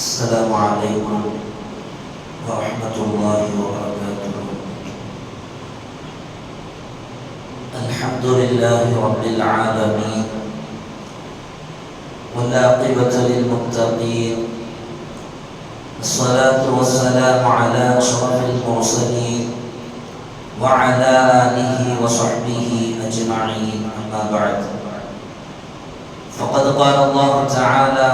السلام عليكم ورحمة الله وبركاته. الحمد لله رب العالمين والعاقبة للمتقين. الصلاة والسلام على أشرف المرسلين وعلى آله وصحبه أجمعين. أما بعد. فقد قال الله تعالى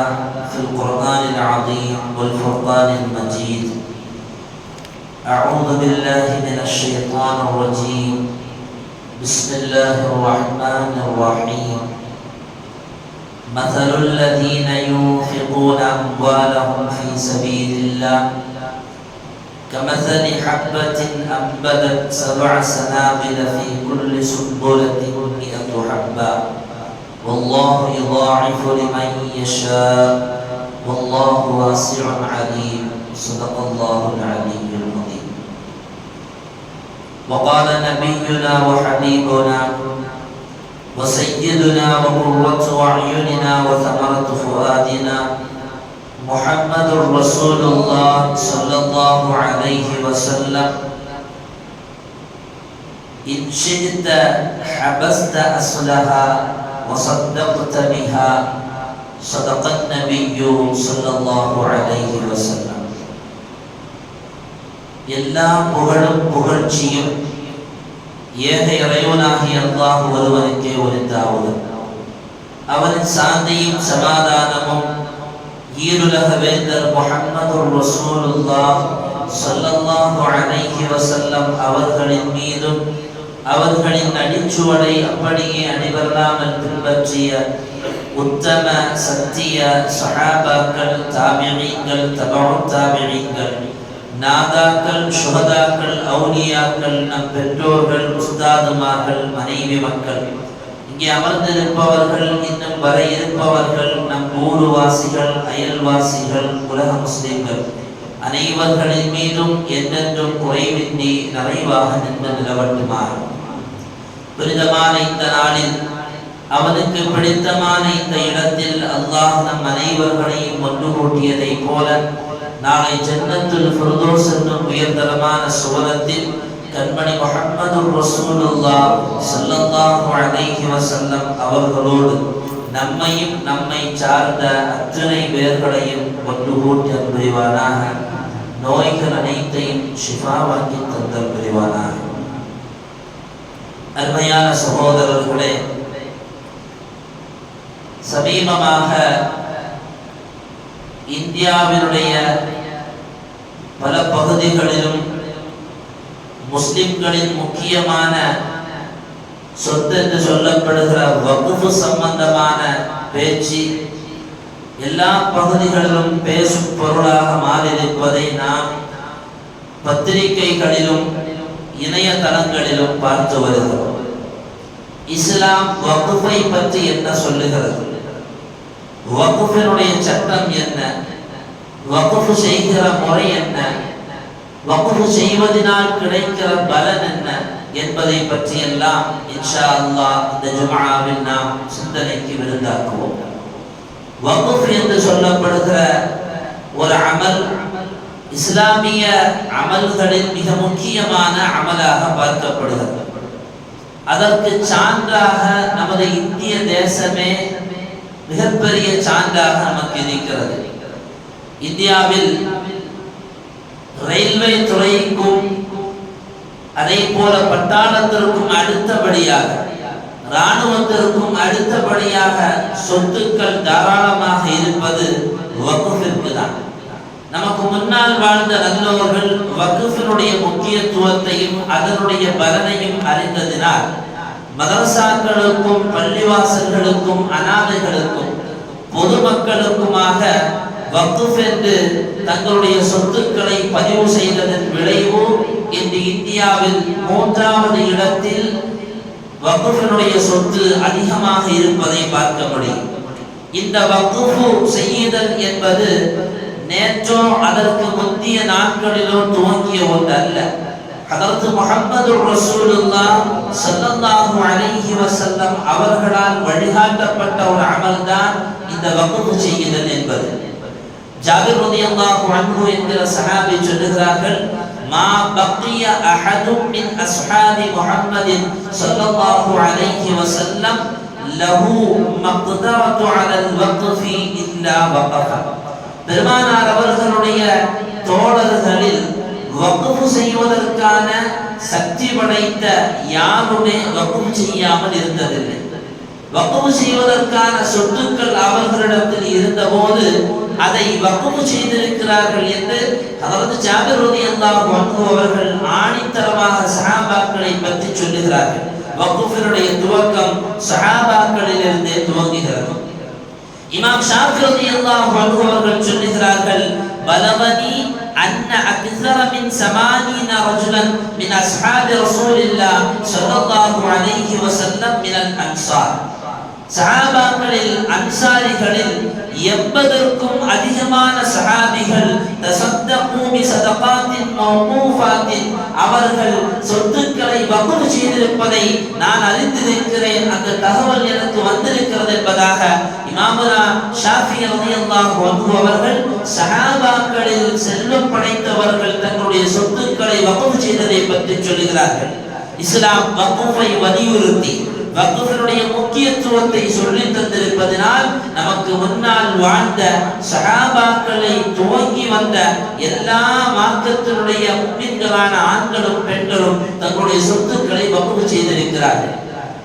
في القرآن العظيم والفرقان المجيد أعوذ بالله من الشيطان الرجيم بسم الله الرحمن الرحيم. مثل الذين ينفقون أموالهم في سبيل الله كمثل حبة أنبتت سبع سنابل في كل سنبلة مئة حبة. والله يضاعف لمن يشاء. والله واسع عليم. صدق الله العلي العظيم. وقال نبينا وحبيبنا وسيدنا وقرة أعيننا وثمرة فؤادنا محمد رسول الله صلى الله عليه وسلم. إن شئت حبست أصلها وصدقت بها صدق النبي صلى الله عليه وسلم எல்லா புகழும் புகழ்ச்சியும் ஏக இறைவனாகிய அல்லாஹ் ஒருவனுக்கே உரித்தாவது அவரின் சாந்தியும் சமாதானமும் ஈருலக வேந்தர் முஹம்மது ரசூலுல்லாஹ் ஸல்லல்லாஹு அலைஹி வஸல்லம் அவர்களின் மீதும் அவர்களின் அடிச்சுவடை அப்படியே அடிவரலாமல் பின்பற்றிய உத்தம சத்திய சகாபாக்கள் தாபியீங்கள் தபு தாபியீங்கள் நாதாக்கள் சுகதாக்கள் அவுலியாக்கள் நம் பெற்றோர்கள் உஸ்தாதுமார்கள் மனைவி மக்கள். இங்கே அமர்ந்திருப்பவர்கள் இன்னும் வர இருப்பவர்கள் நம் ஊருவாசிகள் அயல்வாசிகள் உலக முஸ்லிம்கள். அனைவர்களின் மீதும் என்றென்றும் குறைவின்றி நிறைவாக நின்று நிலவட்டுமாறும் புனிதமான இந்த நாளில் அவனுக்கு பிடித்தமான இந்த இடத்தில் அல்லாஹ் நம் அனைவர்களையும் ஒன்று கூட்டியதை போல நாளை ஜன்னத்துல் ஃபிர்தௌஸ் என்னும் உயர்தரமான சுவனத்தில் கண்மணி முகமது ரசூலுல்லா ஸல்லல்லாஹு அலைஹி வஸல்லம் அவர்களோடு நம்மையும் நம்மை சார்ந்த அத்தனை பேர்களையும் ஒன்று கூட்டி புரிவானாக நோய்கள் அனைத்தையும் ஷிஃபாவாக்கி தந்தல் புரிவானாக. அருமையான சகோதரர்களே சமீபமாக இந்தியாவினுடைய பல பகுதிகளிலும் முஸ்லிம்களின் முக்கியமான சொத்து என்று சொல்லப்படுகிற வகுப்பு சம்பந்தமான பேச்சு எல்லா பகுதிகளிலும் பேசும் பொருளாக மாறியிருப்பதை நாம் பத்திரிகைகளிலும் இணையதளங்களிலும் பார்த்து வருகிறோம். இஸ்லாம் வகுப்பை பற்றி என்ன சொல்லுகிறது? வகுப்பினுடைய சட்டம் என்ன? வகுப்பு செய்கிற முறை என்ன? வகுப்பு செய்வதனால் கிடைக்கிற பலன் என்ன? என்பதை பற்றி எல்லாம் இன்ஷா அல்லா இந்த ஜுமாவில் நாம் சிந்தனைக்கு விருந்தாக்குவோம். வகுப்பு என்று சொல்லப்படுகிற ஒரு அமல் இஸ்லாமிய அமல்களில் மிக முக்கியமான அமலாக பார்க்கப்படுகிறது. அதற்கு சான்றாக நமது இந்திய தேசமே மிகப்பெரிய சான்றாக நமக்கு இருக்கிறது. இந்தியாவில் ரயில்வே துறைக்கும் அதே போல பட்டாளத்திற்கும் அடுத்தபடியாக இராணுவத்திற்கும் அடுத்தபடியாக சொத்துக்கள் தாராளமாக இருப்பது வகுப்பிற்கு தான் நமக்கு முன்னால் வாழ்ந்த நல்லோர்கள் வகுப்பினுடைய முக்கியத்துவத்தையும் அதனுடைய பலனையும் அறிந்ததினால் மதரசாக்களுக்கும் பள்ளிவாசல்களுக்கும் அனாதைகளுக்கும் பொதுமக்களுக்குமாக வக்குஃப் என்று தங்களுடைய சொத்துக்களை பதிவு செய்ததன் விளைவு இன்று இந்தியாவில் மூன்றாவது இடத்தில் வக்குஃபினுடைய சொத்து அதிகமாக இருப்பதை பார்க்க முடியும். இந்த வக்குஃபு செய்யுதல் என்பது நேற்றும் அதற்கு முந்தைய நாட்களிலும் துவங்கிய ஒன்று அல்ல அதற்கு முகமது ரசூலுல்லா சல்லல்லாஹு அலைஹி வசல்லம் அவர்களால் வழிகாட்டப்பட்ட ஒரு அமல் தான் இந்த வகுப்பு செய்கிறது என்பது ஜாபிர் ரலியல்லாஹு அன்ஹு என்கிற சஹாபி சொல்லுகிறார்கள் மா பக்கிய அஹதும் மின் அஸ்ஹாபி முஹம்மதின் சல்லல்லாஹு அலைஹி வசல்லம் லஹு மக்தரத்து அலல் வக்ஃபி இல்லா வக்ஃபா பெருமானார் அவர்களுடைய தோழர்களில் வகுப்பு செய்வதற்கான சக்தி படைத்த யாருமே வகுப்பு செய்யாமல் இருந்ததில்லை. வகுப்பு செய்வதற்கான சொத்துக்கள் அவர்களிடத்தில் இருந்தபோது அதை வகுப்பு செய்திருக்கிறார்கள் என்று அதாவது ஜாபிர் ரலியல்லாஹு அவர்கள் ஆணித்தரமாக சஹாபாக்களை பற்றி சொல்லுகிறார்கள். வகுப்பினுடைய துவக்கம் சஹாபாக்களிலிருந்தே துவங்குகிறது. இமாம் ஷாஃபி ரலியல்லாஹு அன்ஹு அவர்கள் சொல்லுகிறார்கள் பலவனி அன்ன அக்ஸர மின் சமானீன ரஜுலன் மின் அஸ்ஹாபி ரசூலில்லாஹ் ஸல்லல்லாஹு அலைஹி வஸல்லம் மினல் அன்சார் சஹாபாக்களில் அன்சாரிகளில் எண்பதற்கும் அதிகமான சஹாபிகள் தசத்த பூமி சதகாத்தின் அவர்கள் சொத்துக்களை வகுப்பு செய்திருப்பதை நான் அறிந்திருக்கிறேன். அந்த தகவல் எனக்கு வந்திருக்கிறது என்பதாக இமாமுனா ஷாஃபி ரலியல்லாஹு அன்ஹு அவர்கள் சஹாபாக்களில் செல்வம் படைத்தவர்கள் தங்களுடைய சொத்துக்களை வகுப்பு செய்ததை பற்றி சொல்கிறார்கள் இஸ்லாம் வகுப்பை வலியுறுத்தி வகுப்பினுடைய முக்கியத்துவத்தை சொல்லி தந்திருப்பதனால் நமக்கு முன்னால் வாழ்ந்த சகாபாக்களை துவங்கி வந்த எல்லா மார்க்கத்தினுடைய முன்னின்களான ஆண்களும் பெண்களும் தங்களுடைய சொத்துக்களை வகுப்பு செய்திருக்கிறார்கள்.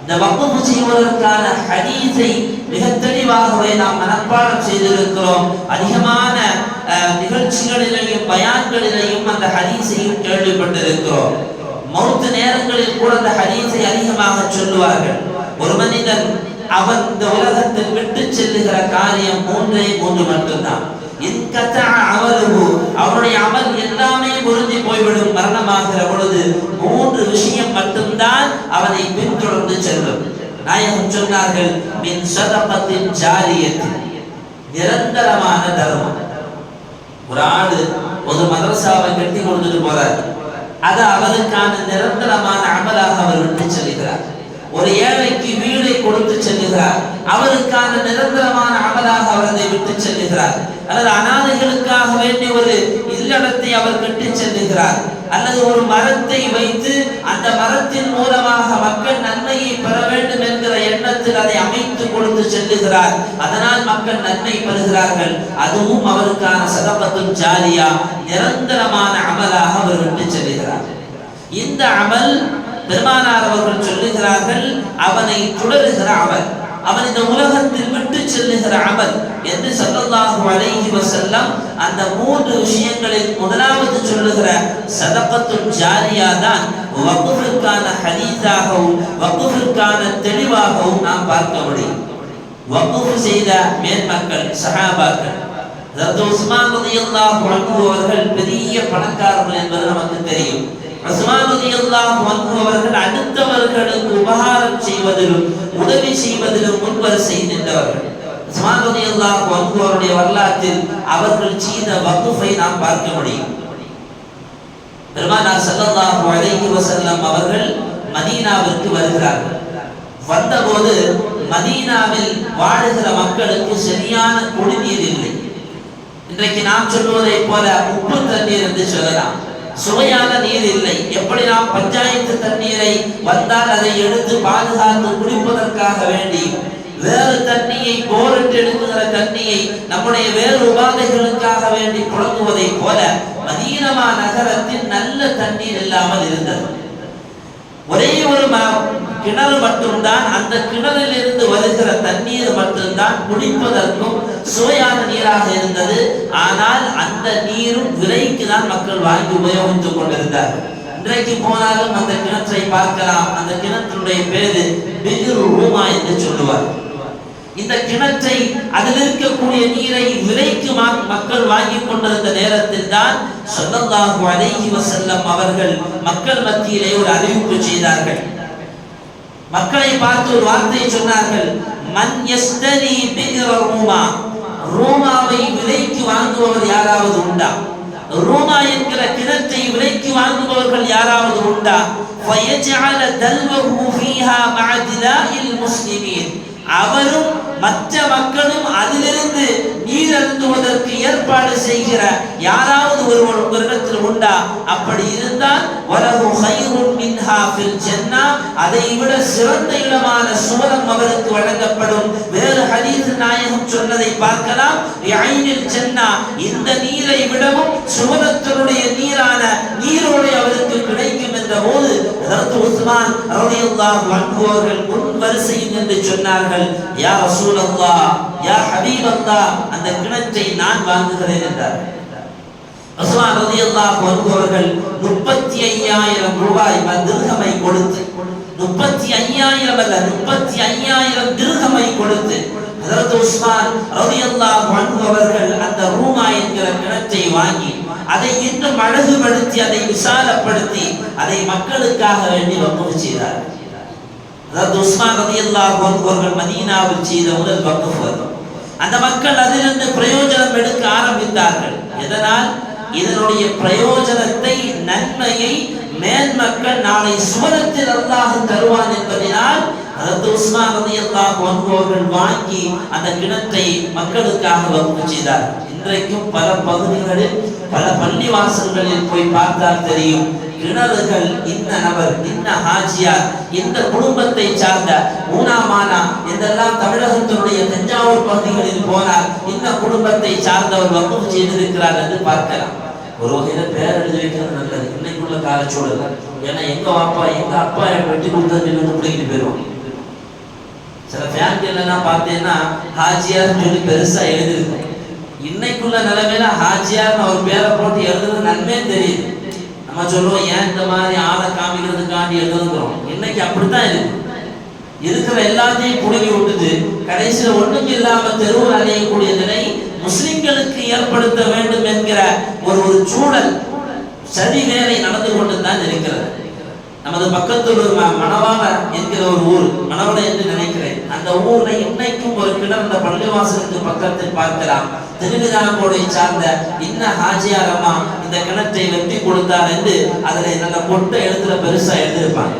இந்த வகுப்பு செய்வதற்கான ஹதீஸை மிக தெளிவாகவே நாம் மனப்பாடம் செய்திருக்கிறோம். அதிகமான அஹ், நிகழ்ச்சிகளிலேயும் பயான்களிலேயும் அந்த ஹதீஸையும் கேள்விப்பட்டிருக்கிறோம். மௌத்து நேரங்களில் கூட அந்த ஹரீஸை அதிகமாக சொல்லுவார்கள். ஒரு மனிதன் அவன் இந்த உலகத்தில் விட்டு செல்லுகிற காரியம் மூன்றே மூன்று மட்டும்தான். இன்கத்தா அவருகு அவருடைய அமல் எல்லாமே முறிஞ்சு போய்விடும் மரணமாகிற பொழுது மூன்று விஷயம் மட்டும்தான் அவனை பின்தொடர்ந்து செல்லும். நாயகம் சொன்னார்கள் மின் சதபத்தின் ஜாரியத்தில் நிரந்தரமான தர்மம். ஒரு ஆடு ஒரு மதரசாவை கட்டி கொடுத்துட்டு போறார். அது அவருக்கான நிரந்தரமான அமலாக அவர் விட்டு செல்கிறார். ஒரு ஏழைக்கு வீடை கொடுத்து செல்கிறார். அவருக்கான நிரந்தரமான அமலாக அவர் அதை விட்டு செல்கிறார். அல்லது அனாதைகளுக்காக வேண்டி ஒரு இல்லடத்தை அவர் கட்டி செல்லுகிறார். அல்லது ஒரு மரத்தை வைத்து அந்த மரத்தின் மூலமாக மக்கள் நன்மையை பெற வேண்டும் என்கிற எண்ணத்தில் அதை அமைத்து கொடுத்து செல்லுகிறார். அதனால் மக்கள் நன்மை பெறுகிறார்கள். அதுவும் அவருக்கான சதபத்தும் ஜாலியா நிரந்தரமான அமலாக அவர் விட்டு செல்லுகிறார். இந்த அமல் பெருமானார் அவர்கள் சொல்லுகிறார்கள் அவனை தொடருகிற அமல் அவன் இந்த உலகத்தில் விட்டு செல்லுகிற அமல் என்று சல்லல்லாஹு அலைஹி வஸல்லம் அந்த மூன்று விஷயங்களில் முதலாவது சொல்லுகிற சதகத்துல் ஜாரியா தான் வக்ஃபிற்கான ஹதீஸாகவும் வக்ஃபிற்கான தெளிவாகவும் நாம் பார்க்க முடியும். வக்ஃப் செய்த மேன்மக்கள் சஹாபாக்கள் அதாவது உஸ்மான் ரலியல்லாஹு அன்ஹு அவர்கள் பெரிய பணக்காரர்கள் என்பது நமக்கு தெரியும். அவர்கள் அடுத்தவர்களுக்கு உபகாரம் செய்வதிலும் உதவி செய்வதிலும் முன்வரிசை நின்றவர்கள். உஸ்மான் அவருடைய வரலாற்றில் அவர்கள் செய்த வகுப்பை நாம் பார்க்க முடியும். பெருமானார் ஸல்லல்லாஹு அலைஹி வஸல்லம் அவர்கள் மதீனாவிற்கு வருகிறார்கள். வந்தபோது மதீனாவில் வாழுகிற மக்களுக்கு சரியான குடிநீர் இல்லை. இன்றைக்கு நாம் சொல்வதை போல உப்பு தண்ணீர் என்று சொல்லலாம். சுவையான நீர் இல்லை. எப்படி நாம் பஞ்சாயத்து தண்ணீரை வந்தால் அதை எடுத்து பாதுகாத்து குடிப்பதற்காக வேண்டி? வேறு தண்ணியை போரிட்டு எடுக்குகிற தண்ணியை நம்முடைய வேறு உபாதைகளுக்காக வேண்டி புழங்குவதை போல மதீனமா நகரத்தில் நல்ல தண்ணீர் இல்லாமல் இருந்தது. ஒரே ஒரு கிணறு மட்டும்தான் அந்த கிணறில் இருந்து வருகிற தண்ணீர் மட்டும்தான் குடிப்பதற்கும் சுவையான நீராக இருந்தது. ஆனால் அந்த நீரும் விலைக்கு தான் மக்கள் வாங்கி உபயோகித்துக் கொண்டிருந்தார்கள். இன்றைக்கு போனாலும் அந்த கிணற்றை பார்க்கலாம். அந்த கிணற்றினுடைய பேரு பிகிரு ரூமா என்று சொல்லுவார். இந்த கிணற்றை அதில் இருக்கக்கூடிய நீரை விலைக்கு மக்கள் வாங்கி கொண்டிருந்த நேரத்தில் தான் ஸல்லல்லாஹு அலைஹி வஸல்லம் அவர்கள் மக்கள் மத்தியிலே ஒரு அறிவிப்பு செய்தார்கள். மக்களை பார்த்து ஒரு வார்த்தையை சொன்னார்கள். மன் யஸ்தரி பிகிர ரூமா ரோமாவை விலைக்கு வாங்குபவர் யாராவது உண்டா? ரோமா என்கிற கிணற்றை விலைக்கு வாங்குபவர்கள் யாராவது உண்டா? ஃபயஜஅல தல்வஹு ஃபீஹா மஅதிலாஇல் முஸ்லிமீன். அவரும் மற்ற மக்களும் அதிலிருந்து நீர் ஏற்பாடு செய்கிற யாராவது ஒருவர் உங்களிடத்தில் உண்டா? அப்படி இருந்தால் வலகு ஹைருன் மின்ஹா ஃபில் ஜன்னா. அதை விட சிறந்த இடமான சுவரம் அவருக்கு வழங்கப்படும். வேறு ஹதீஸ் நாயகம் சொன்னதை பார்க்கலாம். ஐனில் இந்த நீரை விடவும் சுவரத்தினுடைய நீரான நீரோடு அவருக்கு கிடைக்கும் என்ற போது அதற்கு உஸ்மான் ரலியல்லாஹு அன்ஹு அவர்கள் முன் வரிசையில் என்று சொன்னார்கள் யா ரசூலல்லாஹ் யா ஹபீபல்லாஹ் அந்த கிணற்றை நான் வாங்குகிறேன் என்றார்கள் உஸ்மான் ரலியல்லாஹு அன்ஹு அவர்கள் 35000 ரூபாய் திருகமை கொடுத்து 35000 அல்ல 35000 திர்ஹமை கொடுத்து ஹஜரத் உஸ்மான் ரலியல்லாஹு அன்ஹு அவர்கள் அந்த ரூமா என்கிற கிணற்றை வாங்கி அதை இன்னும் அழகுபடுத்தி அதை விசாலப்படுத்தி அதை மக்களுக்காக வேண்டி வக்குஃப் செய்தார். அதாவது உஸ்மான் ரதி அன்ஹு அவர்கள் மதீனாவில் செய்த முதல் வக்குஃப் அது. அந்த மக்கள் அதிலிருந்து பிரயோஜனம் எடுக்க ஆரம்பித்தார்கள். எதனால்? இதனுடைய பிரயோஜனத்தை நன்மையை மேன்மக்கள் நாளை சுவனத்தில் அல்லாஹ் தருவான் என்பதனால் அதற்கு உஸ்மான் ரலியல்லாஹு அன்ஹு அவர்கள் வாங்கி அந்த கிணற்றை மக்களுக்காக வகுப்பு செய்தார். இன்றைக்கும் பல பகுதிகளில் பல பள்ளிவாசல்களில் போய் பார்த்தால் தெரியும். கிணறுகள் இந்த நபர் இந்த ஹாஜியார் இந்த குடும்பத்தை சார்ந்த ஊனாமானா இதெல்லாம் தமிழகத்தினுடைய தஞ்சாவூர் பகுதிகளில் போனால் இந்த குடும்பத்தை சார்ந்தவர் வகுப்பு செய்திருக்கிறார் என்று பார்க்கலாம். ஒரு வகையில பேர் எழுதி வைக்கிறது நல்லது. இன்னைக்குள்ள காலச்சூழல் ஏன்னா எங்க அப்பா எங்க அப்பா வெட்டி கொடுத்தது வந்து பிடிக்கிட்டு சில ஃபேமிலில பார்த்தீங்கன்னா ஹாஜியார்னு சொல்லி பெருசா எழுதிருக்கும் இன்னைக்குள்ள நிலைமையில ஹாஜியார்னு அவர் பேரை போட்டு எழுதுறது நன்மே தெரியுது. நம்ம சொல்லுவோம் ஏன் இந்த மாதிரி ஆளை காமிக்கிறதுக்காண்டி எழுதுங்கிறோம் இன்னைக்கு அப்படித்தான் இருக்கு. இருக்கிற எல்லாத்தையும் புடுங்கி விட்டுது கடைசியில் ஒன்றும் இல்லாம தெருவில் அலையக்கூடிய நிலை முஸ்லிம்களுக்கு ஏற்படுத்த வேண்டும் என்கிற ஒரு ஒரு சூழல் சதி வேலை நடந்து கொண்டு தான் இருக்கிறது. நமது பக்கத்தில் ஒரு மணவாள என்கிற ஒரு ஊர் மணவள என்று நினைக்கிறேன். அந்த ஊர்ல இன்னைக்கும் ஒரு கிணறு பள்ளிவாசலுக்கு பக்கத்தில் பார்க்கலாம். திருவிதாங்கோடை சார்ந்த இன்ன ஹாஜியார் அம்மா இந்த கிணற்றை வெட்டி கொடுத்தார் என்று அதில் நல்ல பொட்ட எழுத்துல பெருசா எழுதியிருப்பாங்க.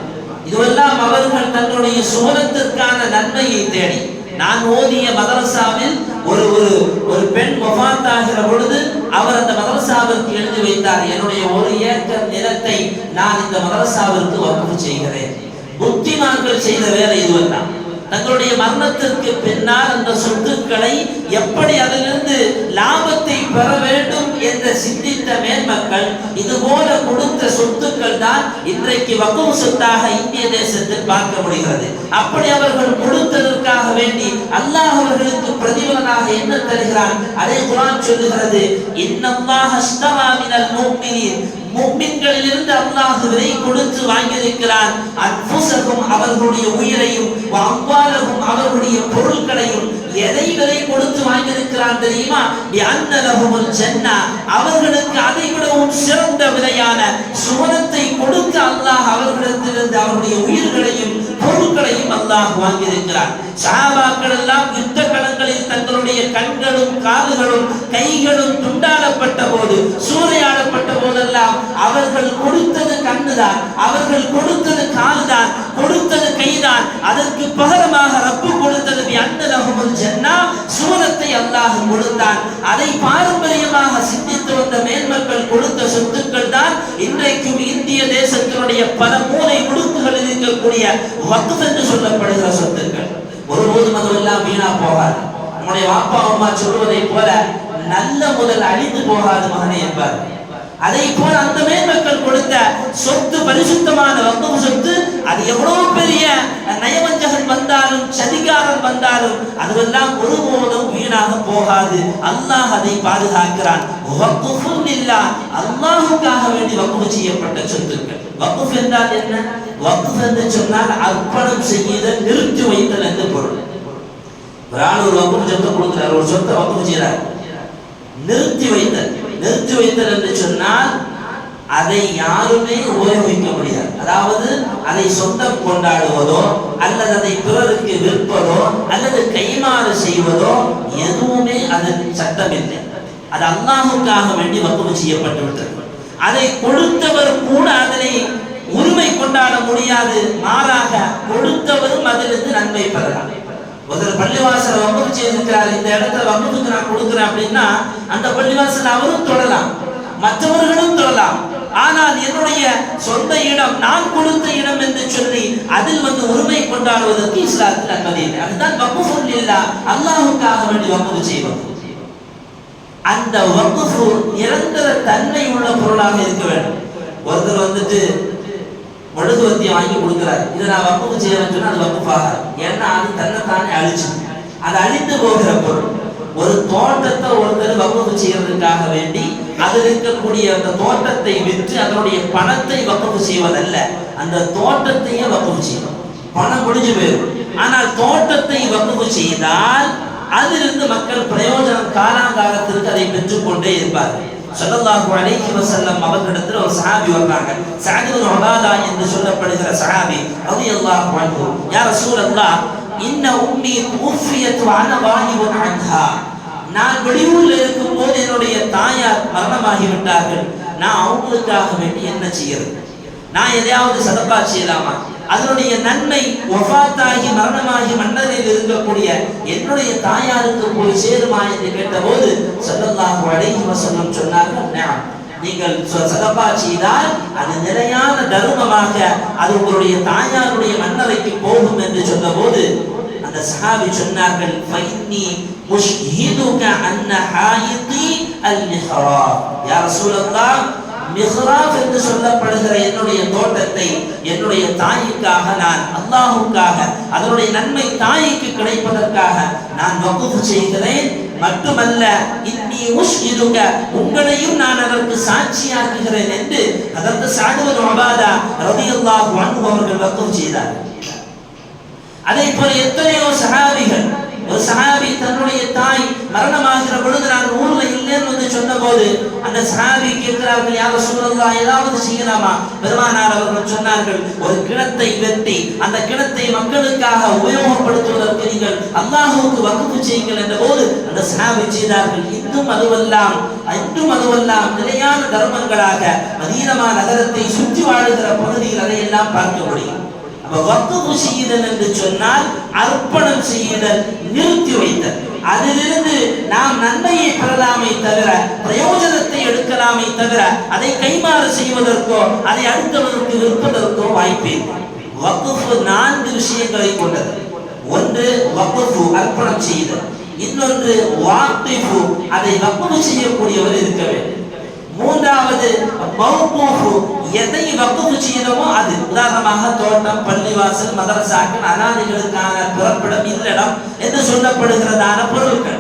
இதுவெல்லாம் அவர்கள் தன்னுடைய சுவனத்திற்கான நன்மையை தேடி. நான் ஓதிய மதரசாவில் ஒரு ஒரு ஒரு பெண் மொஃபாத்தாகிற பொழுது அவர் அந்த மதரசாவிற்கு எழுதி வைத்தார். என்னுடைய ஒரு ஏக்கர் நிலத்தை நான் இந்த மதரசாவிற்கு வகுப்பு செய்கிறேன். புத்திமான்கள் செய்த வேலை இதுவெல்லாம். தங்களுடைய மரணத்திற்கு பின்னால் அந்த சொத்துக்களை எப்படி அதிலிருந்து லாபத்தை பெற வேண்டும் என்று சிந்தித்த மேன்மக்கள் இது போல கொடுத்த சொத்துக்கள் தான் இன்றைக்கு வகுப்பு சொத்தாக இந்திய தேசத்தில் பார்க்க முடிகிறது. அப்படி அவர்கள் கொடுத்ததற்காக வேண்டி அல்லாஹ் அவர்களுக்கு பிரதிபலனாக என்ன தருகிறான்? அதே குரான் சொல்லுகிறது இன்னல்லாஹ் அஸ்தவா அல்லாஹ் விலை கொடுத்து வாங்கியிருக்கிறார். அன்புசகும் அவர்களுடைய உயிரையும் அம்பாலகும் அவர்களுடைய பொருட்களையும் எதை விலை கொடுத்து வாங்கியிருக்கிறான் தெரியுமா? அன்னலகும் சென்னா அவர்களுக்கு அதை விடவும் சிறந்த விலையான சுவனத்தை கொடுத்து அல்லாஹ் அவர்களிடத்திலிருந்து அவருடைய உயிர்களையும் பொருட்களையும் அல்லாஹ் வாங்கியிருக்கிறார் சாபாக்கள் எல்லாம் யுத்த களங்களில் தங்களுடைய கண்களும் காதுகளும் கைகளும் துண்டாடப்பட்ட போது சூறையாடப்பட்ட போதெல்லாம் அவர்கள் கொடுத்தது கண்ணுதான் அவர்கள் கொடுத்தது கால்தான் கொடுத்தது கைதான். அதற்கு பகரமாக ரப்பு கொடுத்தது ஜன்னா சூரத்தை அல்லாஹ் கொடுத்தான் அதை பாரம்பரியமாக சிந்தித்து வந்த மேன்மக்கள் கொடுத்த சொத்துக்கள் தான் இன்றைக்கும் இந்திய தேசத்தினுடைய பல மூலை உடுப்புகளில் இருக்கக்கூடிய வக்குஃப் என்று சொல்லப்படுகிற சொத்துக்கள். ஒருபோதும் அதுவெல்லாம் வீணா போகாது. நம்முடைய வாப்பா அம்மா சொல்வதை போல நல்ல முதல் அழிந்து போகாது மகனே என்பார் அதை போல அந்த மேன்மக்கள் கொடுத்த சொத்து பரிசுத்தமான வக்ஃப் சொத்து அது எவ்வளவு பெரிய நயவஞ்சகன் வந்தாலும் சதிகாரன் வந்தாலும் அதுவெல்லாம் ஒருபோதும் வீணாக போகாது. அல்லாஹ் அதை பாதுகாக்கிறான். வக்ஃபுன் லில்லாஹ். வேண்டி வக்ஃப் செய்யப்பட்ட சொத்துக்கள். வக்குஃப் என்றால் என்ன? வக்குஃப் என்று சொன்னால் அர்ப்பணம் செய்யுதல் நிறுத்தி வைத்தல் என்று பொருள். ஒரு ஆள் ஒரு வகுப்பு சொத்தை கொடுக்கிறார் ஒரு சொத்தை வகுப்பு செய்கிறார். நிறுத்தி வைத்தல். நிறுத்தி வைத்தல் என்று சொன்னால் அதை யாருமே உபயோகிக்க முடியாது. அதாவது அதை சொந்தம் கொண்டாடுவதோ அல்லது அதை பிறருக்கு விற்பதோ அல்லது கைமாறு செய்வதோ எதுவுமே அதன் சட்டமில்லை. அது அல்லாஹுக்காக வேண்டி வகுப்பு செய்யப்பட்டு விட்டது. அதை கொடுத்தவர் கூட அதனை உரிமை கொண்டாட முடியாது. மாறாக கொடுத்தவரும் அதிலிருந்து நன்மை பெறலாம். ஒருத்தர் பள்ளிவாசல் வம்பு செய்திருக்கிறார் இந்த இடத்துல வகுப்புக்கு நான் கொடுக்குறேன் அப்படின்னா அந்த பள்ளிவாசல் அவரும் தொடலாம். மற்றவர்களும் தொடலாம். ஆனால் என்னுடைய சொந்த இடம் நான் கொடுத்த இடம் என்று சொல்லி அதில் வந்து உரிமை கொண்டாடுவதற்கு இஸ்லாத்தில் அனுமதி இல்லை. அதுதான் வகுப்பு இல்லா. அல்லாஹுக்காக வேண்டி வகுப்பு செய்வோம். அந்த வகுப்பு நிரந்தர தன்மை உள்ள பொருளாக இருக்க வேண்டும். ஒருத்தர் வந்துட்டு மெழுகுவத்தியை வாங்கி கொடுக்குறாரு. இதை நான் வகுப்பு செய்யறேன்னு சொன்னா அது வகுப்பாக ஏன்னா அது தன்னைத்தானே அழிச்சு. அது அழிந்து போகிற பொருள். ஒரு தோட்டத்தை ஒருத்தர் வகுப்பு செய்யறதுக்காக வேண்டி அதில் இருக்கக்கூடிய அந்த தோட்டத்தை விற்று அதனுடைய பணத்தை வகுப்பு செய்வதல்ல. அந்த தோட்டத்தையே வகுப்பு செய்யணும் பணம் முடிஞ்சு போயிடும் ஆனால் தோட்டத்தை வகுப்பு செய்தால் அதிலிருந்து மக்கள் பிரயோஜனம் காலாகாலத்திற்கு அதை பெற்றுக்கொண்டே இருப்பார்கள். சல்லல்லாஹு அலைஹி வஸல்லம் அவர்களிடத்தில் ஒரு சஹாபி வந்தாங்க சஅத் இப்னு உபாதா என்று சொல்லப்படுகிற சஹாபி ரலியல்லாஹு அன்ஹு யா ரசூலல்லாஹ் இன்ன உம்மி துஃபியத் வ அன வாஹிபுன் அன்ஹா. நான் வெளியூர்ல இருக்கும்போது என்னுடைய தாயார் மரணமாகி விட்டார்கள் நான் அவங்களுக்காக வேண்டி என்ன செய்யறது? நான் எதையாவது சதப்பா செய்யலாமா அதனுடைய நன்மை ஒஃபாத்தாகி மரணமாகி மன்னரில் இருக்கக்கூடிய என்னுடைய தாயாருக்கு போய் சேருமா என்று கேட்டபோது ஸல்லல்லாஹு அலைஹி வஸல்லம் சொன்னார்கள் நீங்கள் சொ- சதப்பா செய்தால் அது நிலையான தர்மமாக அது உங்களுடைய தாயாருடைய மன்னரைக்கு போகும் என்று சொன்னபோது அந்த சஹாபி சொன்னார்கள் ஃபைன்னி முஷ்ஹிதுக அன்ன ஹாயிதி அல் மிஹ்ராப் யா ரசூலல்லாஹ் மிஹ்ராப் என்று சொல்லப்படுகிற என்னுடைய தோட்டத்தை என்னுடைய தாய்க்காக நான் அல்லாஹுக்காக அதனுடைய நன்மை தாய்க்கு கிடைப்பதற்காக நான் வகுப்பு செய்கிறேன். மட்டுமல்ல இன்னி உஷ்இதுக உங்களையும் நான் அதற்கு சாட்சியாக்குகிறேன் என்று அதற்கு சாதுவன் உபாதா ரலியல்லாஹு அன்ஹு அவர்கள் வகுப்பு செய்தார் அதே போல எத்தனையோ சஹாபிகள் ஒரு சஹாபி தன்னுடைய தாய் மரணமாகிற பொழுது நான் ஊர்ல இல்லைன்னு வந்து சொன்னபோது அந்த சஹாபி கேட்கிறார்கள் யார சொல்லலாம் ஏதாவது செய்யலாமா? பெருமானார் அவர்கள் சொன்னார்கள் ஒரு கிணத்தை வெட்டி அந்த கிணத்தை மக்களுக்காக உபயோகப்படுத்துவதற்கு நீங்கள் அல்லாஹுக்கு வகுப்பு செய்யுங்கள் என்ற போது அந்த சஹாபி செய்தார்கள். இன்னும் அதுவெல்லாம் இன்னும் அதுவெல்லாம் நிலையான தர்மங்களாக மதீனமா நகரத்தை சுற்றி வாழுகிற பகுதியில் அதையெல்லாம் பார்க்க முடியும். செய்யுதல் என்று சொன்னால் அர்ப்பணம் செய்யுதல் நிறுத்தி வைத்தல். அதிலிருந்து நாம் நன்மையை பெறலாமே தவிர பிரயோஜனத்தை எடுக்கலாமே தவிர அதை கைமாறு செய்வதற்கோ அதை அடுத்தவருக்கு விற்பதற்கோ வாய்ப்பே வக்குஃபு நான்கு விஷயங்களை கொண்டது. ஒன்று வக்குஃபு அர்ப்பணம் செய்தல் இன்னொன்று வாக்கிஃபு அதை வக்குஃபு செய்யக்கூடியவர் இருக்க வேண்டும். மூன்றாவது மௌகூஃபு எதை வக்குஃபு செய்யணுமோ அது. உதாரணமாக தோட்டம் பள்ளிவாசல் மதரசாக்கள் அனாதிகளுக்கான பிறப்பிடம் இல்லடம் என்று சொல்லப்படுகிறதான பொருட்கள்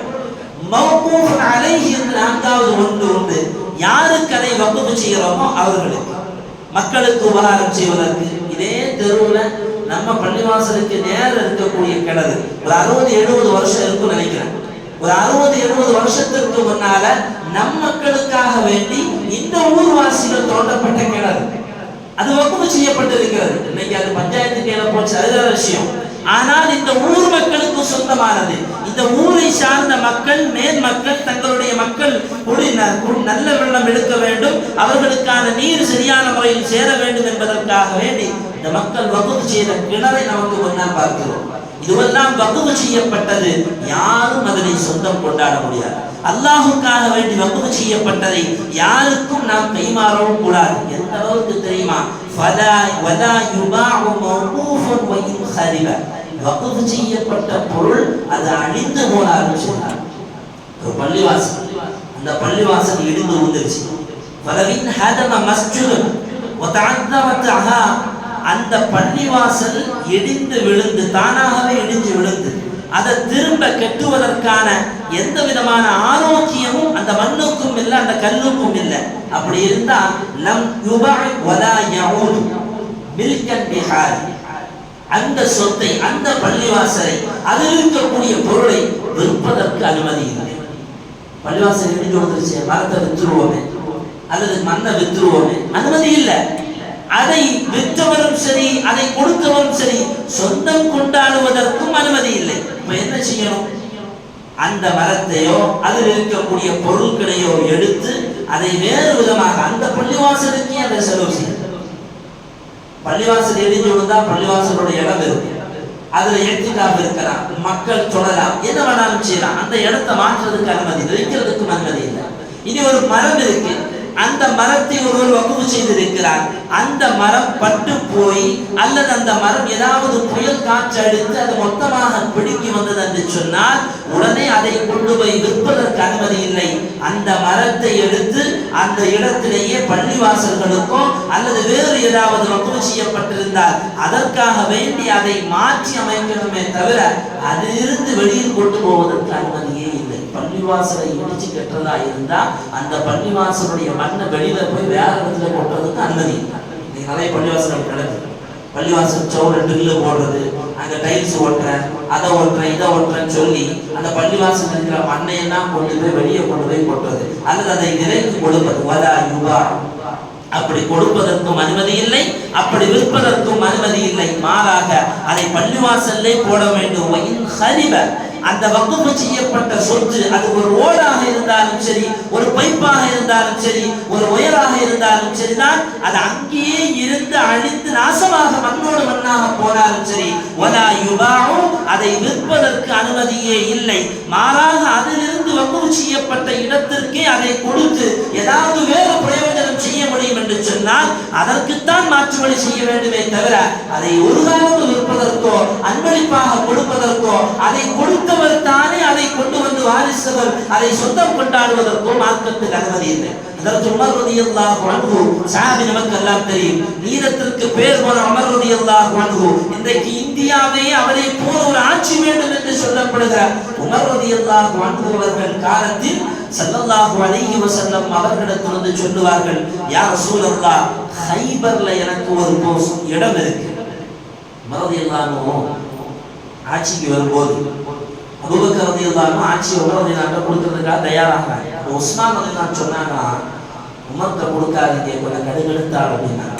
மௌகூஃப் அலை என்று நான்காவது ஒன்று உண்டு. யாருக்கு அதை வக்குஃபு செய்கிறோமோ அவர்களுக்கு. மக்களுக்கு உபகாரம் செய்வதற்கு. இதே தெருவில் நம்ம பள்ளிவாசலுக்கு நேரம் இருக்கக்கூடிய கிணறு. ஒரு அறுபது எழுபது வருஷம் இருக்கும்னு நினைக்கிறேன். ஒரு அறுபது எழுபது வருஷத்திற்கு முன்னால நம் மக்களுக்காக வேண்டி இந்த ஊர்வாசிகள் தோண்டப்பட்ட கிணறு. அது வகுப்பு செய்யப்பட்டிருக்கிறது. இன்னைக்கு அது பஞ்சாயத்து கையில போச்சு. அதுதான் விஷயம். ஆனால் இந்த ஊர் மக்களுக்கு சொந்தமானது. இந்த ஊரை சார்ந்த மக்கள் மேல் மக்கள் தங்களுடைய மக்கள் குடி நல்ல வெள்ளம் எடுக்க வேண்டும். அவர்களுக்கான நீர் சரியான முறையில் சேர வேண்டும் என்பதற்காக வேண்டி இந்த மக்கள் வகுப்பு செய்த கிணறை நமக்கு முன்னால் பார்க்கிறோம். இதுவெல்லாம் வகுப்பு செய்யப்பட்டது. யாரும் அதனை சொந்தம் கொண்டாட முடியாது. அல்லாஹுக்காக வேண்டி வகுப்பு செய்யப்பட்டதை யாருக்கும் நாம் கைமாறவும் கூடாது. எந்த அளவுக்கு தெரியுமா? வகுப்பு செய்யப்பட்ட பொருள் அது அழிந்து போனாலும் சொன்னார். ஒரு பள்ளிவாசல். அந்த பள்ளிவாசல் இடிந்து விழுந்துருச்சு. ஃபலவின் ஹதம மஸ்ஜிதுன். வ அந்த பள்ளிவாசல் இடிந்து விழுந்து தானாகவே இடிந்து விழுந்து அதை திரும்ப கட்டுவதற்கான எந்த விதமான ஆரோக்கியமும் அந்த மண்ணுக்கும் இல்லை அந்த கல்லுக்கும் இல்லை. அப்படி இருந்தா நம் யுபாய் வலா யஊது மில்கன் பிஹாரி. அந்த சொத்தை அந்த பள்ளிவாசலை அதில் இருக்கக்கூடிய பொருளை விற்பதற்கு அனுமதி இல்லை. பள்ளிவாசல் இடிஞ்சு வந்துருச்சு மரத்தை வித்துருவோமே அல்லது மண்ணை வித்துருவோமே அனுமதி இல்லை. அதை விற்றவரும் சரி அதை கொடுத்தவரும் சரி சொந்தம் கொண்டாடுவதற்கும் அனுமதி இல்லை. நம்ம என்ன செய்யணும்? அந்த மரத்தையோ அதில் இருக்கக்கூடிய பொருட்களையோ எடுத்து அதை வேறு விதமாக அந்த பள்ளிவாசலுக்கே அதை செலவு செய்யும் பள்ளிவாசல் எரிஞ்சு விழுந்தா பள்ளிவாசலோட இடம் இருக்கு அதுல எட்டுக்காக இருக்கலாம் மக்கள் தொடலாம் என்ன வேணாலும் செய்யலாம். அந்த இடத்தை மாற்றுறதுக்கு அனுமதி வைக்கிறதுக்கும் அனுமதி இல்லை. இனி ஒரு மரம் இருக்கு. அந்த மரத்தை ஒருவர் வகுப்பு செய்திருக்கிறார். அந்த மரம் பட்டு போய் அல்லது அந்த மரம் ஏதாவது புயல் காற்று அடித்து அது மொத்தமாக பிடுங்கி வந்தது என்று சொன்னால் உடனே அதை கொண்டு போய் விற்பதற்கு அனுமதி இல்லை. அந்த மரத்தை எடுத்து அந்த இடத்திலேயே பள்ளிவாசல்களுக்கும் அல்லது வேறு ஏதாவது வகுப்பு செய்யப்பட்டிருந்தால் அதற்காக வேண்டி அதை மாற்றி அமைக்கணுமே தவிர அதிலிருந்து வெளியில் கொண்டு போவதற்கு அனுமதியே இல்லை. பள்ளிவாசலை இடிச்சு கட்டுறதா இருந்தா அந்த பள்ளிவாசலுடைய மண்ணை வெளியில போய் வேற இடத்துல கொட்டுறதுக்கு அனுமதி. இல்லை. நிறைய பள்ளிவாசல் நடக்குது பள்ளிவாசல் சோறு ட்ரில்லு போடுறது அங்க டைல்ஸ் ஓட்டுறேன் அதை ஓட்டுறேன் இதை ஓட்டுறேன்னு சொல்லி அந்த பள்ளிவாசல் இருக்கிற மண்ணை எல்லாம் கொண்டு போய் வெளியே கொண்டு போய் கொட்டுறது. அல்லது அதை நிறைந்து கொடுப்பது வதா யுகா. அப்படி கொடுப்பதற்கும் அனுமதி இல்லை அப்படி விற்பதற்கும் அனுமதி இல்லை. மாறாக அதை பள்ளிவாசல்லே போட வேண்டும். வயின் ஹரிப அந்த வகுப்பு செய்யப்பட்ட சொத்து அது ஒரு ஓடாக இருந்தாலும் சரி ஒரு பைப்பாக இருந்தாலும் சரி ஒரு உயராக இருந்தாலும் சரிதான். அது அங்கேயே இருந்து அழித்து நாசமாக மண்ணோடு மண்ணாக போனாலும் சரி வலா யுபாவும் அதை விற்பதற்கு அனுமதியே இல்லை. மாறாக அதிலிருந்து வகுப்பு செய்யப்பட்ட இடத்திற்கே அதை கொடுத்து ஏதாவது வேறு பிரயோஜனம் செய்ய முடியும் என்று சொன்னால் அதற்குத்தான் மாற்று வழி செய்ய வேண்டுமே தவிர அதை ஒரு காலம் விற்பதற்கோ அன்பளிப்பாக கொடுப்பதற்கோ அதை கொடுத்தவர் தானே அதை கொண்டு வந்து வாரிசவர் அதை சொந்தம் கொண்டாடுவதற்கும் மார்க்கத்துக்கு அனுமதி இல்லை. அதற்கு உமர் ரலியல்லாஹு அன்ஹு சாதி நமக்கு எல்லாம் தெரியும். நீரத்திற்கு பேர் போன அமர் ரதி அல்லாஹ் அன்ஹு இன்றைக்கு இந்தியாவே அவரை போல ஒரு ஆட்சி வேண்டும் என்று சொல்லப்படுகிற உமர் ரலியல்லாஹு அன்ஹு அவர்கள் காலத்தில் சல்லல்லாஹு அலைஹி வஸல்லம் அவர்களிடத்திலிருந்து சொல்லுவார்கள் யா ரசூலல்லாஹ் ஹைபர்ல எனக்கு ஒரு இடம் இருக்கு. உமர் ரலியல்லாஹு ஆட்சிக்கு வரும்போது அபூபக்கர் ரலியல்லாஹு ஆட்சி உமர் ரலியல்லாஹு கொடுக்கிறதுக்காக தயாராகிறாங்க அப்ப உஸ்மான் ரலியல்லாஹு சொன்னாங்களா உமர்கிட்ட கொடுக்காதீங்க கொஞ்சம் கடுகெடுத்தாள் அப்படின்னாங்க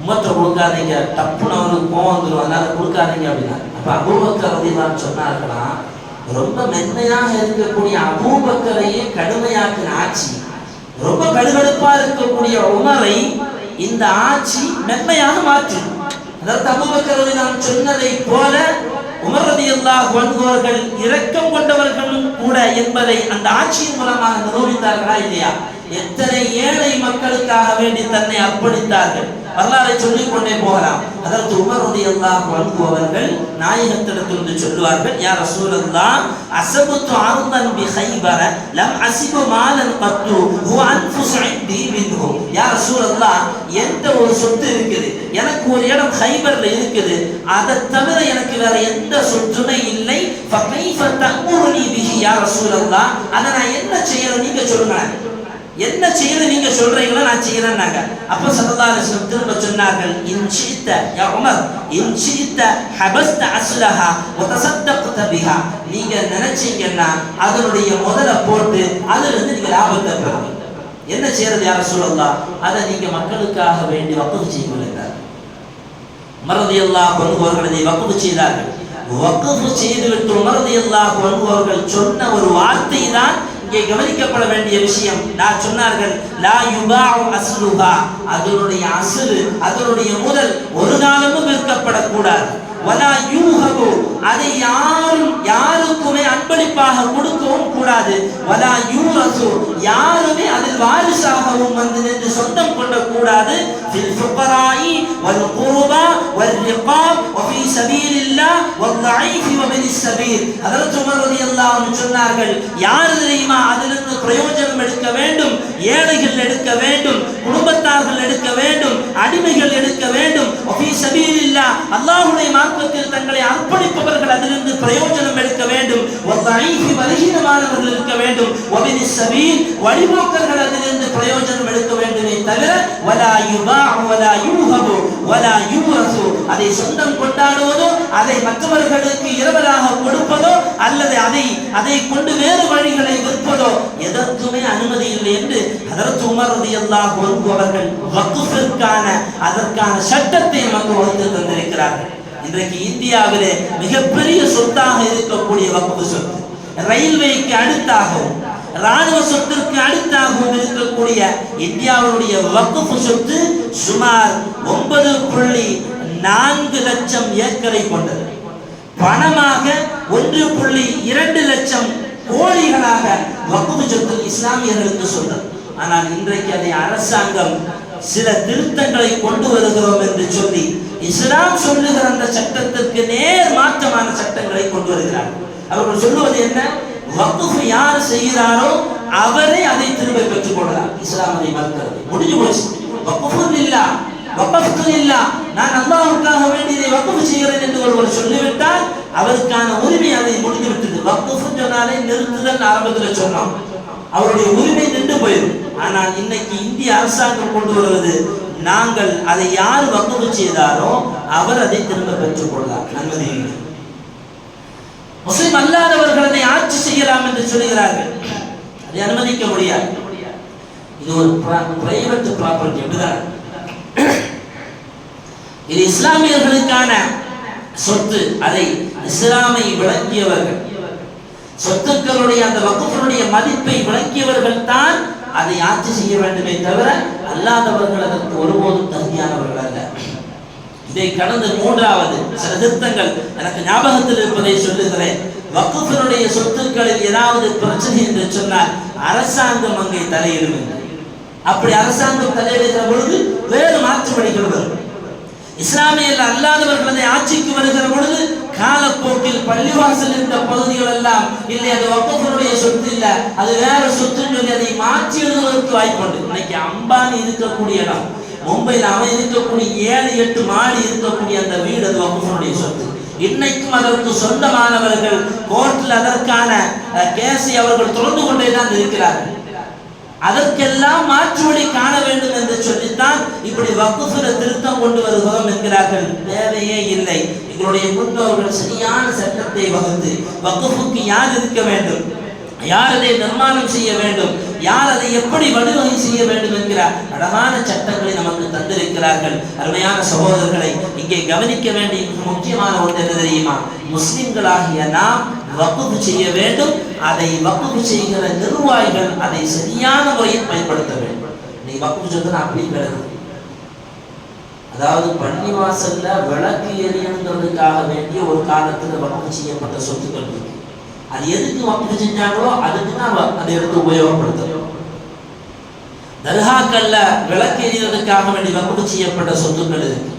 உமர்கிட்ட கொடுக்காதீங்க டப்புன்னு அவருக்கு கோவம் வந்துடும் அதனால கொடுக்காதீங்க அப்படின்னா அப்போ அபூபக்கர் ரலியல்லாஹு சொன்னார்களா ரொம்ப மென்மையாக இருக்கக்கூடிய அபூபக்கரையே கடுமையாக்கின ஆட்சி ரொம்ப கடுகடுப்பா இருக்கக்கூடிய உமரை இந்த ஆட்சி மென்மையாக மாற்றி. அதாவது அபூபக்கர் நான் சொன்னதை போல உமர் இரக்கம் கொண்டவர்களும் கூட என்பதை அந்த ஆட்சியின் மூலமாக நிரூபித்தார்களா இல்லையா? எத்தனை ஏழை மக்களுக்காக வேண்டி தன்னை அர்ப்பணித்தார்கள்? வரலாறை சொல்லிக் கொண்டே போகலாம். அதற்கு உமர் ரலியல்லாஹு அன்ஹு அவர்கள் நாயகத்திடத்திலிருந்து சொல்லுவார்கள் யார் ரசூலல்லாஹ் அசபத்து அர்தன் பி ஹைபர லம் அசிபு மாலன் பத்து ஹுவ அன்ஃபுஸ் இன்தி மின்ஹு. யா எந்த ஒரு சொத்து இருக்குது? எனக்கு ஒரு இடம் ஹைபர்ல இருக்குது. அதை தவிர எனக்கு வேற எந்த சொத்துமே இல்லை. ஃபகைஃப தஅமுருனி பிஹி. யார் ரசூலல்லாஹ் அதை நான் என்ன செய்யணும்? நீங்க சொல்லுங்களேன். என்ன செய்யணும் நீங்க சொல்றீங்களோ நான் செய்யறேன்னாங்க அப்ப சல்லல்லாஹு அலைஹி திரும்ப சொன்னார்கள் இன்சித்த யா உமர் இன்சித்த ஹபஸ்த அஸ்லஹா வதசத்தக்த பிஹா. நீங்க நினைச்சீங்கன்னா அதனுடைய முதல போட்டு அதுல இருந்து நீங்க லாபத்தை பெறுங்க என்ன செய்யறது யார சொல்லலாம் அதை நீங்க மக்களுக்காக வேண்டி வக்குது செய்யுங்கள் மறதி எல்லா அவர்கள் இதை செய்தார்கள். வக்குஃபு செய்துவிட்டு உமரதி எல்லா அவர்கள் சொன்ன ஒரு வார்த்தை தான் இங்கே கவனிக்கப்பட வேண்டிய விஷயம் நான் சொன்னார்கள் லா யுபாஉ அஸ்லுஹா. அதனுடைய அசுறு அதனுடைய முதல் ஒரு காலமும் விற்கப்படக்கூடாது வலா யூஹபு. அதை யாரும் யாருக்குமே அன்பளிப்பாக கொடுக்கவும் கூடாது. வலா யூரசு யாருமே அதில் வாரிசாகவும் வந்து நின்று சொந்தம் கொள்ள கூடாது ஃபில் ஃபுகராயி வல் குருபா வல் ரிகாப் வஃபி சபீலில்லாஹ் வல்லைஃபி வபின் சபீல் அதற்கு உமர் ரலியல்லாஹு சொன்னார்கள் யார் தெரியுமா அதிலிருந்து பிரயோஜனம் எடுக்க வேண்டும்? ஏழைகள் எடுக்க வேண்டும் குடும்பத்தார்கள் எடுக்க வேண்டும் அடிமைகள் எடுக்க வேண்டும்? வஃபி சபீலில்லாஹ். அல்லாஹ்வுடைய மார்க்கத்தில் தங்களை அர்ப்பணிப்பவர் அவர்கள் அதிலிருந்து பிரயோஜனம் எடுக்க வேண்டும். பலகீனமானவர்கள் இருக்க வேண்டும். வழிபோக்கர்கள் அதிலிருந்து பிரயோஜனம் எடுக்க வேண்டுமே தவிர வலா யுபா வலா யூஹபு வலா யூரசு அதை சொந்தம் கொண்டாடுவதோ அதை மற்றவர்களுக்கு இரவலாக கொடுப்பதோ அல்லது அதை அதை கொண்டு வேறு வழிகளை விற்பதோ எதற்குமே அனுமதி இல்லை என்று அதற்கு உமரது எல்லா அவர்கள் வகுப்பிற்கான அதற்கான சட்டத்தை நமக்கு வகுத்து தந்திருக்கிறார்கள். இன்றைக்கு இந்தியாவிலே மிகப்பெரிய சொத்தாக இருக்கக்கூடிய வக்ஃபு சொத்து. ரயில்வேக்கு அடுத்தாகவும் ராணுவ சொத்திற்கு அடுத்தாகவும் இருக்கக்கூடிய இந்தியாவுடைய வக்ஃபு சொத்து சுமார் ஒன்பது புள்ளி நான்கு லட்சம் ஏக்கரை கொண்டது. பணமாக ஒன்று புள்ளி இரண்டு லட்சம் கோடிகளாக வக்குவு சொத்து இஸ்லாமியர்களுக்கு சொல்றது ஆனால் இன்றைக்கு அதை அரசாங்கம் சில திருத்தங்களை கொண்டு வருகிறோம் என்று சொல்லி இஸ்லாம் சொல்லுகிற அந்த சட்டத்திற்கு நேர் மாற்றமான சட்டங்களை கொண்டு வருகிறார். அவர்கள் சொல்லுவது என்ன? வக்குஃபு யார் செய்கிறாரோ அவரே அதை திரும்ப பெற்றுக் கொள்ளலாம் இஸ்லாம் அதை மறுக்கிறது. முடிஞ்சு போச்சு. வக்குஃபு இல்லா வக்கஃபு இல்லா. நான் அல்லாவுக்காக வேண்டி இதை வக்குஃபு செய்கிறேன் என்று ஒருவர் சொல்லிவிட்டால் அவருக்கான உரிமை அதை முடிந்து விட்டது. வக்குஃபு சொன்னாலே நிறுத்துதல் ஆரம்பத்தில் சொன்னோம். அவருடைய உரிமை நின்று போயிடும். ஆனால் இன்னைக்கு இந்திய அரசாங்கம் கொண்டு வருவது நாங்கள் அதை யார் வக்குஃபு செய்தாரோ அவர் அதை திரும்ப பெற்றுக் கொள்ளார் அனுமதி முஸ்லிம் அல்லாதவர்கள் அதை ஆட்சி செய்யலாம் என்று சொல்கிறார்கள் அதை அனுமதிக்க முடியாது. இது ஒரு பிரைவேட் ப்ராப்பர்ட்டி அப்படிதான். இது இஸ்லாமியர்களுக்கான சொத்து. அதை இஸ்லாமை விளக்கியவர்கள். சொத்துக்களுடைய அந்த வகுப்பினுடைய மதிப்பை விளக்கியவர்கள் தான் அதை ஆட்சி செய்ய வேண்டுமே தவிர அல்லாதவர்கள் அதற்கு ஒருபோதும் தகுதியானவர்கள் அல்ல. இதை கடந்த மூன்றாவது சில திருத்தங்கள் எனக்கு ஞாபகத்தில் இருப்பதை சொல்லுகிறேன். வக்குஃபினுடைய சொத்துக்களில் ஏதாவது பிரச்சனை என்று சொன்னால் அரசாங்கம் அங்கே தலையிடுவது. அப்படி அரசாங்கம் தலையிடுகிற பொழுது வேறு மாற்றுப்படிகள் வரும். இஸ்லாமியில் அல்லாதவர்கள் அதை ஆட்சிக்கு வருகிற பொழுது காலப்போக்கில் பள்ளிவாசல் இருந்த பகுதிகள் எல்லாம் இல்லை அது வக்கஃபனுடைய சொத்து இல்ல. அது வேற சொத்துன்னு சொல்லி அதை மாற்றி எழுதுவதற்கு வாய்ப்புண்டு இன்னைக்கு அம்பானி இருக்கக்கூடிய இடம் மும்பையில் அவன் இருக்கக்கூடிய ஏழு எட்டு மாடி இருக்கக்கூடிய அந்த வீடு அது வக்கஃபனுடைய சொத்து. இன்னைக்கும் அதற்கு சொந்தமானவர்கள் கோர்ட்டில் அதற்கான கேஸை அவர்கள் தொடர்ந்து கொண்டே தான் இருக்கிறார்கள். அதற்கெல்லாம் மாற்று வழி காண வேண்டும் என்று சொல்லித்தான் இப்படி வக்குஃபில திருத்தம் கொண்டு வருகிறோம் என்கிறார்கள். தேவையே இல்லை. எங்களுடைய முன்னோர்கள் சரியான சட்டத்தை வகுத்து வக்குஃபுக்கு யார் இருக்க வேண்டும்? யார் அதை நிர்மாணம் செய்ய வேண்டும்? யார் அதை எப்படி வடிவமை செய்ய வேண்டும் என்கிற அழகான சட்டங்களை நமக்கு தந்திருக்கிறார்கள். அருமையான சகோதரர்களை இங்கே கவனிக்க வேண்டிய முக்கியமான ஒன்று என்ன தெரியுமா? முஸ்லிம்களாகிய நாம் வகுப்பு செய்ய வேண்டும். அதை வகுப்பு செய்கிற நிர்வாகிகள் அதை சரியான முறையில் பயன்படுத்த வேண்டும். நீ வக்குஃபு சொன்னா அப்படி கிடையாது அதாவது பள்ளிவாசல்ல விளக்கு எரியணுங்கிறதுக்காக வேண்டிய ஒரு காலத்துல வகுப்பு செய்யப்பட்ட சொத்துக்கள் இருக்கு. அது எதுக்கு வக்ஃபு செஞ்சாங்களோ அதுக்கு தான் அதை எடுத்து உபயோகப்படுத்தணும் தர்காக்கல்ல விளக்கு வேண்டி வகுப்பு செய்யப்பட்ட சொத்துக்கள் இருக்கு.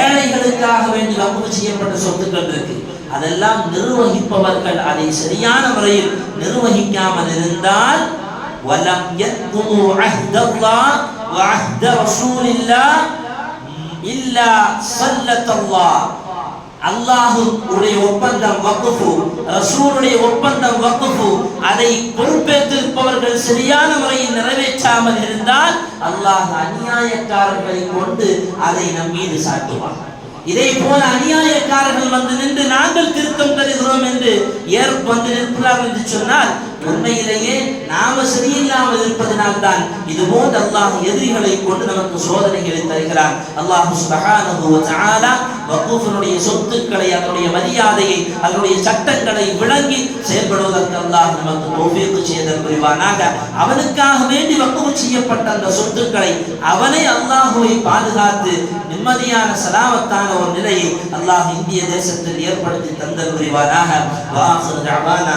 ஏழைகளுக்காக வேண்டி வகுப்பு செய்யப்பட்ட சொத்துக்கள் இருக்கு. அதெல்லாம் நிர்வகிப்பவர்கள் அதை சரியான முறையில் நிர்வகிக்காமல் இருந்தால் வலம் யத்குது அஹ்தல்லாஹ் வ அஹ்த இல்லா ஸல்லத்தல்லாஹ் அல்லாஹு உடைய ஒப்பந்தம் வக்குஃபு ரசூலுடைய ஒப்பந்தம் வக்குஃபு. அதை பொறுப்பேற்றிருப்பவர்கள் சரியான முறையில் நிறைவேற்றாமல் இருந்தால் அல்லாஹ் அநியாயக்காரர்களை கொண்டு அதை நம் மீது சாட்டுவார் இதை போல அநியாயக்காரர்கள் வந்து நின்று நாங்கள் திருத்தம் தருகிறோம் என்று ஏற்பு வந்து நிற்கிறார்கள் என்று சொன்னால் உண்மையிலேயே நாம சரியில்லாமல் இருப்பதனால் தான் இது போன்ற அல்லாஹ் எதிரிகளை கொண்டு நமக்கு சோதனைகளை தருகிறான். அல்லாஹ் சுபஹானஹு சொத்துக்களை அதனுடைய மரியாதையை அதனுடைய சட்டங்களை விளங்கி செயல்படுவதற்கு அல்லாஹ் நமக்கு தௌஃபீக் செய்தல் புரிவானாக. அவனுக்காக வேண்டி வக்கூஃப் செய்யப்பட்ட அந்த சொத்துக்களை அவனை அல்லாஹுவை பாதுகாத்து நிம்மதியான சலாமத்தான ஒரு நிலையை அல்லாஹ் இந்திய தேசத்தில் ஏற்படுத்தி தந்தல் புரிவானாக. வாஹிர் தஅவானா